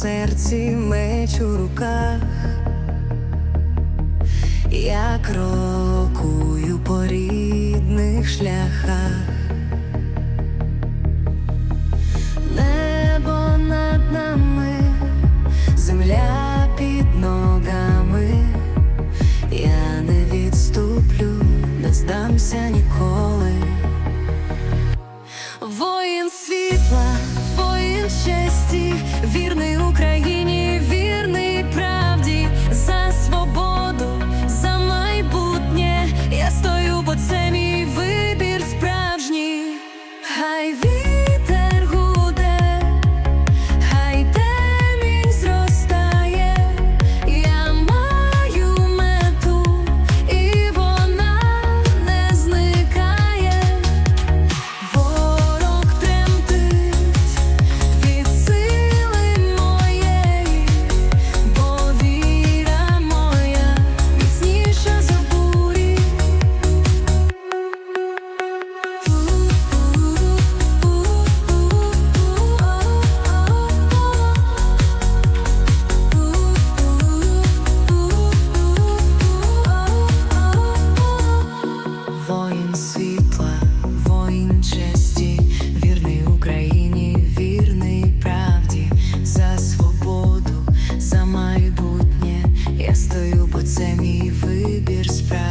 серці, меч у руках. Я крокую по рідних шляхах. Честі, вірний Україні,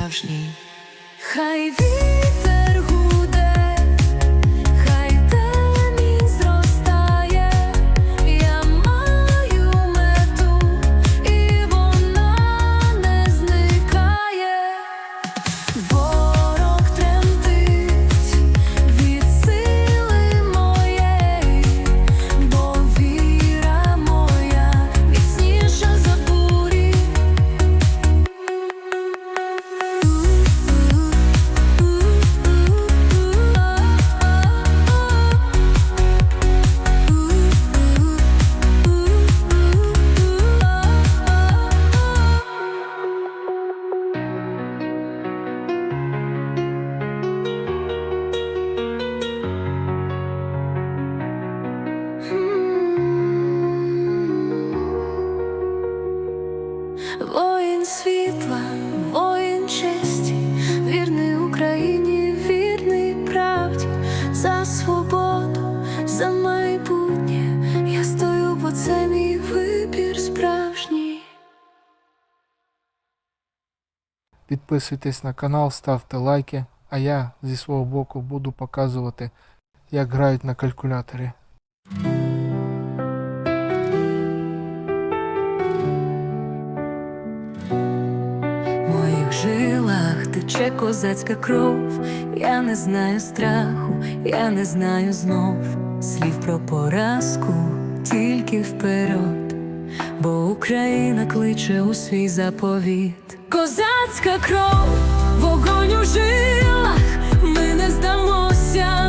справжній. Хай вітер Підписуйтесь на канал, ставте лайки, а я зі свого боку буду показувати, як грають на калькуляторі. Жилах тече козацька кров, я не знаю страху, я не знаю знов. Слів про поразку, тільки вперед, бо Україна кличе у свій заповіт. Козацька кров, вогонь у жилах, ми не здамося,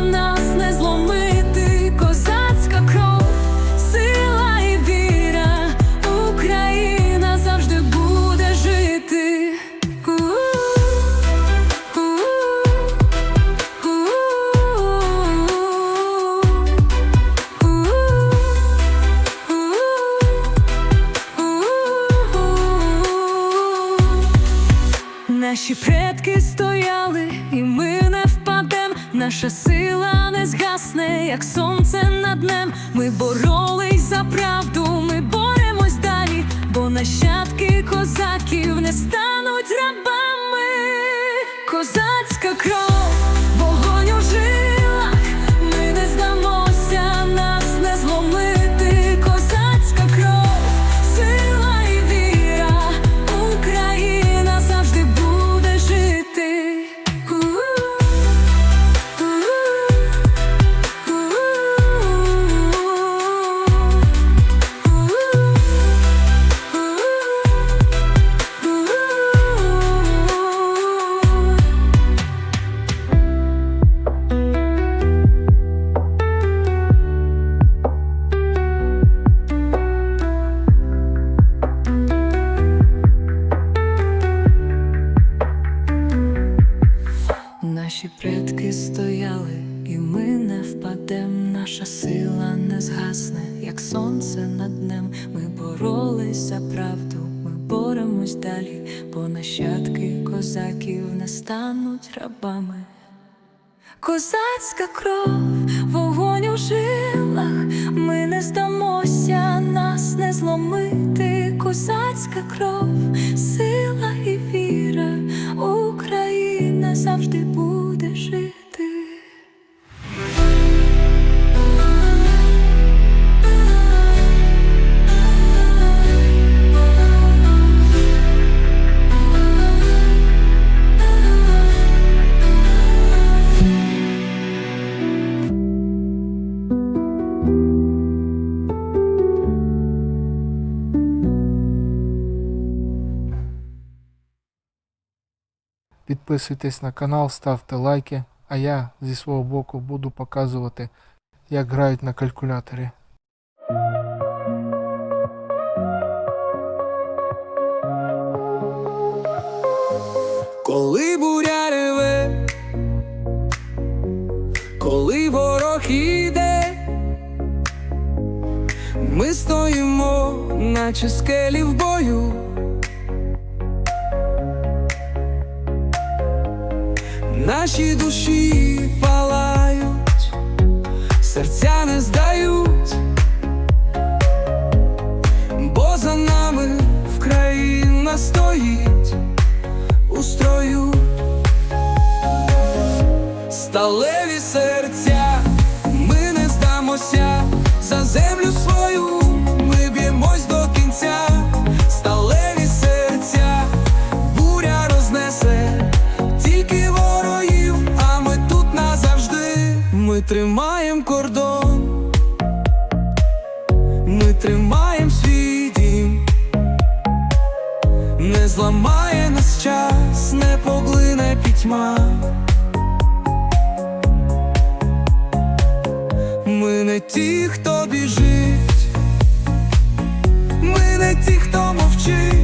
Наша сила не згасне, як сонце над днем. Ми боролись за правду, ми боремось далі, бо нащадки козаків не стануть рабами. Козацька кров, боремось далі, бо нащадки козаків не стануть рабами. Козацька кров, вогонь у жилах, ми не здамося, нас не зломити. Козацька кров, Підписуйтесь на канал, ставте лайки, а я зі свого боку буду показувати, як грають на калькуляторі. Коли буря реве, коли ворог іде, ми стоїмо, наче скелі в бою. Наші душі палають, серця не здають, бо за нами Вкраїна стоїть у строю, сталеві зламає нас час, не поглине пітьма. Ми не ті, хто біжить, ми не ті, хто мовчить,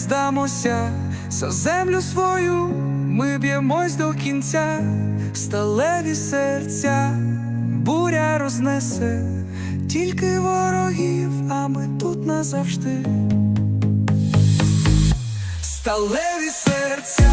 здамося. За землю свою, ми б'ємось до кінця, сталеві серця, буря рознесе. Тільки ворогів, а ми тут назавжди. Сталеві серця,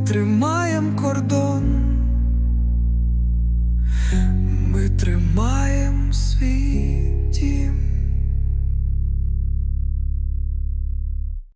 Ми тримаєм кордон, ми тримаєм свій.